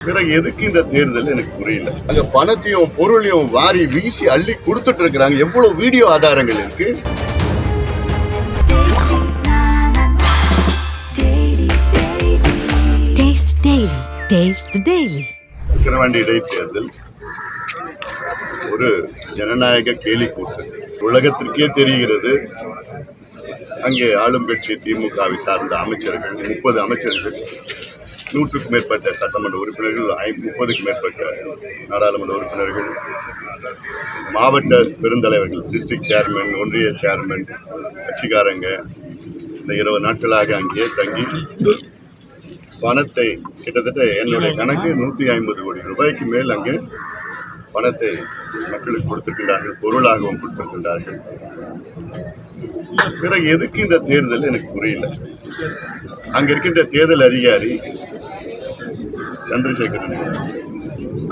பிறகு எதுக்கு இந்த தேர்தல்? எனக்கு புரியல. அங்க பணத்தையும் பொருளையும் வாரி வீசி அள்ளி கொடுத்துட்டு இருக்கிறாங்க. எவ்வளவு வீடியோ ஆதாரங்கள் இருக்கு. விக்கிரவாண்டி இடைத்தேர்தல் ஒரு ஜனநாயக கேலி கூத்து உலகத்திற்கே தெரிகிறது. அங்கே ஆளும் கட்சி திமுகவை சார்ந்த அமைச்சர்கள் முப்பது அமைச்சர்கள் நூற்றுக்கும் மேற்பட்ட சட்டமன்ற உறுப்பினர்கள் ஐ- முப்பதுக்கும் மேற்பட்ட நாடாளுமன்ற உறுப்பினர்கள் மாவட்ட பெருந்தலைவர்கள் டிஸ்ட்ரிக்ட் சேர்மன் ஒன்றிய சேர்மன் கட்சிக்காரங்க இந்த இருபது நாட்களாக அங்கே தங்கி பணத்தை கிட்டத்தட்ட என்னுடைய கணக்கு நூற்றி ஐம்பது கோடி ரூபாய்க்கு மேல் அங்கே பணத்தை மக்களுக்கு கொடுத்திருக்கின்றார்கள் பொருளாகவும் கொடுத்திருக்கின்றார்கள். பிறகு எதுக்கு இந்த தேர்தல்? எனக்கு புரியல. அங்கே இருக்கின்ற தேர்தல் அதிகாரி சந்திரசேகரன்.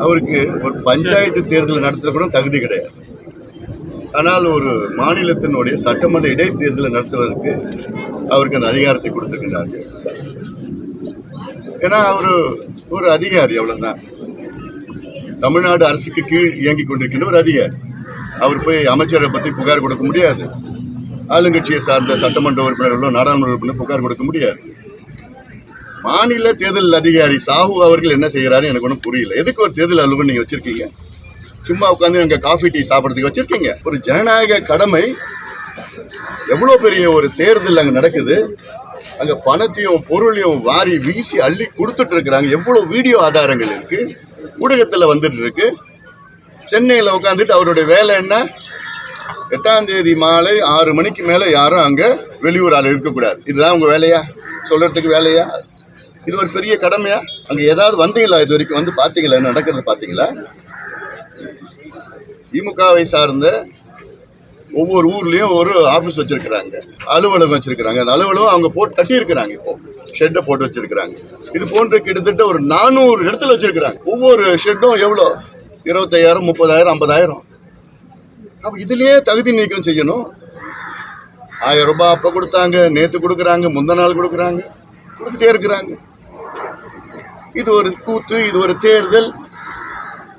அவருக்கு ஒரு பஞ்சாயத்து தேர்தல் நடத்த கூட தகுதி கிடையாது. ஆனால் ஒரு மாநிலத்தினுடைய சட்டமன்ற இடைத்தேர்தலை நடத்துவதற்கு அவருக்கு அந்த அதிகாரத்தை கொடுத்திருக்கின்றார்கள் ஏன்னா அவர் ஒரு அதிகாரி அவ்வளவுதான். தமிழ்நாடு அரசுக்கு கீழ் இயங்கிக் கொண்டிருக்கின்ற ஒரு அதிகாரி. அவர் போய் அமைச்சரை பற்றி புகார் கொடுக்க முடியாது. ஆளுங்கட்சியை சார்ந்த சட்டமன்ற உறுப்பினர்களோ நாடாளுமன்ற உறுப்பினர் புகார் கொடுக்க முடியாது. மாநில தேர்தல் அதிகாரி சாஹூ அவர்கள் என்ன செய்கிறாரு? எனக்கு ஒன்றும் புரியல. எதுக்கு ஒரு தேர்தல் அலுவலர் நீங்கள் வச்சிருக்கீங்க? சும்மா உட்காந்து அங்கே காஃபி டீ சாப்பிட்றதுக்கு வச்சுருக்கீங்க? ஒரு ஜனநாயக கடமை எவ்வளோ பெரிய ஒரு தேர்தல் அங்கே நடக்குது. அங்கே பணத்தையும் பொருளையும் வாரி வீசி அள்ளி கொடுத்துட்டு இருக்கிறாங்க. எவ்வளோ வீடியோ ஆதாரங்கள் இருக்குது ஊடகத்தில் வந்துட்டு இருக்கு. சென்னையில் உட்காந்துட்டு அவருடைய வேலை என்ன? எட்டாம் தேதி மாலை ஆறு மணிக்கு மேலே யாரும் அங்கே வெளியூர் ஆள் இருக்கக்கூடாது. இதுதான் உங்கள் வேலையா? சொல்கிறதுக்கு வேலையா? இது ஒரு பெரிய கடமையா? அங்கே ஏதாவது வந்தீங்களா? இது வரைக்கும் வந்து பார்த்தீங்களா? என்ன நடக்கிறது பாத்தீங்களா திமுகவை சார்ந்த ஒவ்வொரு ஊர்லயும் ஒரு ஆபீஸ் வச்சிருக்கிறாங்க. அலுவலகம் வச்சிருக்கிறாங்க. அந்த அலுவலகம் அவங்க போட்டு கட்டி இருக்கிறாங்க இப்போ. ஷெட்டை போட்டு வச்சிருக்கிறாங்க. இது போன்ற கிட்டத்தட்ட ஒரு நானூறு இடத்துல வச்சிருக்கிறாங்க. ஒவ்வொரு ஷெட்டும் எவ்வளோ? இருபத்தையாயிரம் முப்பதாயிரம் ஐம்பதாயிரம். அப்போ இதுலயே தகுதி நீக்கம் செய்யணும். ஆயிரம் ரூபாய் அப்போ கொடுத்தாங்க நேற்று கொடுக்குறாங்க முந்த நாள் கொடுக்குறாங்க. கொடுத்துட்டே இருக்கிறாங்க. இது ஒரு கூத்து இது ஒரு தேர்தல்.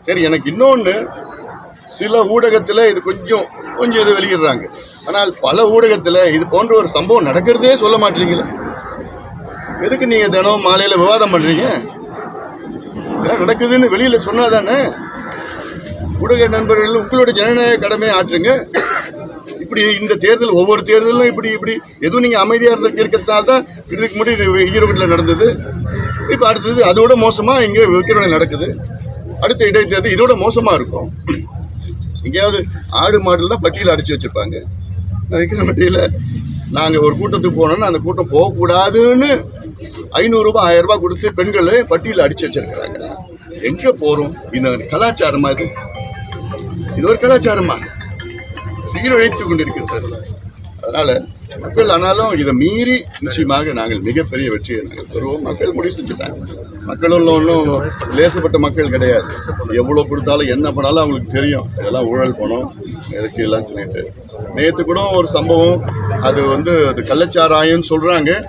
சரி எனக்கு இன்னொன்று சில ஊடகத்தில் இது கொஞ்சம் கொஞ்சம் இது வெளியிடுறாங்க. ஆனால் பல ஊடகத்தில் இது போன்ற ஒரு சம்பவம் நடக்கிறதே சொல்ல மாட்டீங்களே. எதுக்கு நீங்கள் தினம் மாலையில் விவாதம் பண்ணுறீங்க இதெல்லாம் நடக்குதுன்னு வெளியில் சொன்னால் தானே ஊடக நண்பர்கள் உங்களோட ஜனநாயக கடமையை ஆற்றுங்க. இப்படி இந்த தேர்தல் ஒவ்வொரு தேர்தலும் இப்படி இப்படி. எதுவும் நீங்கள் அமைதியாக இருந்த இருக்கிறதுனால தான் இதுக்கு முன்னாடி ஈரோட்டில் நடந்தது. இப்போ அடுத்தது அதோட மோசமாக இங்கே விற்கிறவனை நடக்குது. அடுத்த இடைத்தேர்தல் இதோட மோசமாக இருக்கும். எங்கேயாவது ஆடு மாடுலாம் பட்டியில் அடித்து வச்சுருப்பாங்க. வச்சிருப்பாங்க பட்டியில் நாங்கள் ஒரு கூட்டத்துக்கு போனோம்னா அந்த கூட்டம் போகக்கூடாதுன்னு ஐநூறுரூபா ஆயிரரூபா கொடுத்து பெண்களை பட்டியில் அடித்து வச்சுருக்கிறாங்க. எங்கே போகிறோம் இந்த கலாச்சாரமா இது? இது ஒரு கலாச்சாரமா? சீரழித்து கொண்டிருக்கிறது அதனால மக்கள் ஆனாலும் இதை மீறி நிச்சயமாக நாங்கள் மிகப்பெரிய வெற்றியை நாங்கள் பெறுவோம். மக்கள் முடிவு செஞ்சுட்டாங்க. மக்கள் ஒன்றும் லேசப்பட்ட மக்கள் கிடையாது. எவ்வளோ கொடுத்தாலும் என்ன பண்ணாலும் அவங்களுக்கு தெரியும். இதெல்லாம் ஊழல் பணம் இருக்கு எல்லாம் சொல்லிட்டு. நேற்று கூட ஒரு சம்பவம். அது வந்து அது கள்ளச்சாராயம்னு சொல்கிறாங்க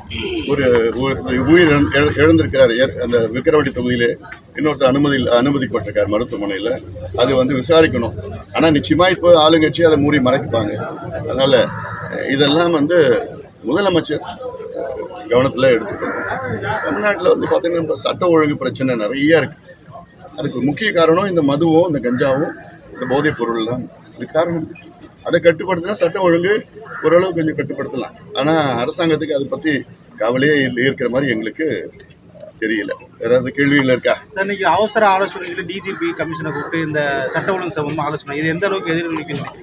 ஒரு ஒரு உயிர் இழந்~ இழந்திருக்கிறார். அந்த விக்கிரவாடி தொகுதியிலே இன்னொருத்தர் அனுமதி அனுமதிக்கப்பட்டிருக்கார் மருத்துவமனையில். அது வந்து விசாரிக்கணும். ஆனால் நிச்சயமாக இப்போ ஆளுங்கட்சி அதை மூடி மறைப்பாங்க. அதனால் இதெல்லாம் வந்து முதலமைச்சர் கவனத்தில் எடுத்துக்கணும். தமிழ்நாட்டில் வந்து பார்த்திங்கன்னா இப்ப சட்ட ஒழுங்கு பிரச்சனை நிறைய இருக்குது அதுக்கு முக்கிய காரணம் இந்த மதுவும் இந்த கஞ்சாவும் இந்த போதைப் பொருள்லாம் இது காரணம். அதை கட்டுப்படுத்தினா சட்ட ஒழுங்கு ஓரளவு கொஞ்சம் கட்டுப்படுத்தலாம். ஆனால் அரசாங்கத்துக்கு அதை பற்றி கவலையே இல்லை இருக்கிற மாதிரி எங்களுக்கு தெரியல. ஏதாவது கேள்விகள் இருக்கா? சார் இன்னைக்கு அவசர ஆலோசனைகள் டிஜிபி கமிஷனை கூப்பிட்டு இந்த சட்ட ஒழுங்கு சம்பந்தமா ஆலோசனை இது எந்த அளவுக்கு எதிர்கொள்ளிக்கணும்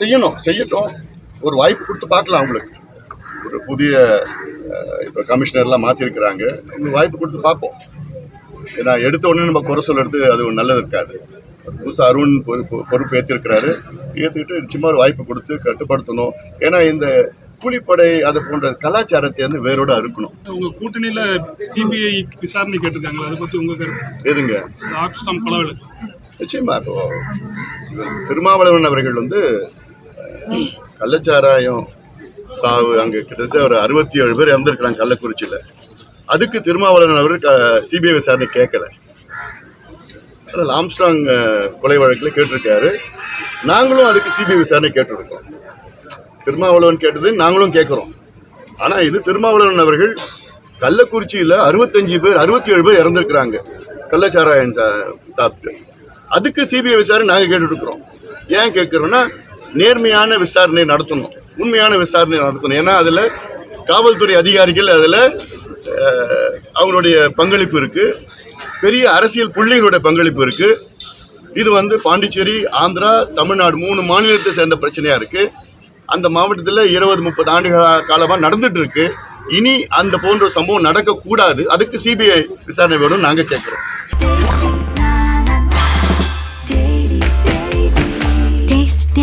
செய்யணும் செய்யட்டும். ஒரு வாய்ப்பு கொடுத்து பார்க்கலாம் அவங்களுக்கு. ஒரு புதிய இப்போ கமிஷனர்லாம் மாற்றிருக்கிறாங்க ஒரு வாய்ப்பு கொடுத்து பார்ப்போம். ஏன்னா எடுத்த உடனே நம்ம குறை சொல்றது அது நல்லது இருக்காது. புதுசாக அருண் பொறுப்பு பொறுப்பு ஏற்றிருக்கிறாரு ஏற்றுக்கிட்டு நிச்சயமாக ஒரு வாய்ப்பு கொடுத்து கட்டுப்படுத்தணும். ஏன்னா இந்த கூலிப்படை அது போன்ற கலாச்சாரத்தை வந்து வேரோட அறுக்கணும். உங்க கூட்டணியில சிபிஐ விசாரணை கேட்டிருக்காங்களா? அதை பத்தி உங்க கருத்து? எதுங்க? ஆக்ஸ்டாம் கொலை நிச்சயமா. இப்போ திருமாவளவன் அவர்கள் வந்து கள்ளச்சாராயம் சாவு அங்கே கிட்டத்தட்ட ஒரு அறுபத்தி ஏழு பேர் இறந்துருக்கிறாங்க கள்ளக்குறிச்சியில். அதுக்கு திருமாவளவன் அவர் சிபிஐ விசாரணை கேட்கல. ஆனால் ஆம்ஸ்டாங் கொலை வழக்கில் கேட்டிருக்காரு. நாங்களும் அதுக்கு சிபிஐ விசாரணை கேட்டிருக்கோம். திருமாவளவன் கேட்டது நாங்களும் கேட்குறோம். ஆனால் இது திருமாவளவன் அவர்கள் கள்ளக்குறிச்சியில் அறுபத்தஞ்சு பேர் அறுபத்தி ஏழு பேர் இறந்துருக்குறாங்க. கள்ளச்சாராயம் சா- சாப்பிட்டு. அதுக்கு சிபிஐ விசாரணை நாங்கள் கேட்டுட்ருக்குறோம் ஏன் கேட்குறோன்னா நேர்மையான விசாரணை நடத்தணும். உண்மையான விசாரணை நடத்தணும். ஏன்னா அதில் காவல்துறை அதிகாரிகள் அதில் அவங்களுடைய பங்களிப்பு இருக்குது பெரிய அரசியல் புள்ளிகளுடைய பங்களிப்பு இருக்குது இது வந்து பாண்டிச்சேரி ஆந்திரா தமிழ்நாடு மூணு மாநிலத்தை சேர்ந்த பிரச்சனையாக இருக்குது அந்த மாவட்டத்தில் இருபது முப்பது ஆண்டு காலமாக நடந்துட்டு இருக்கு இனி அந்த போன்ற சம்பவம் நடக்கக்கூடாது. அதுக்கு சிபிஐ விசாரணை வேணும்னு நாங்கள் கேட்குறோம்.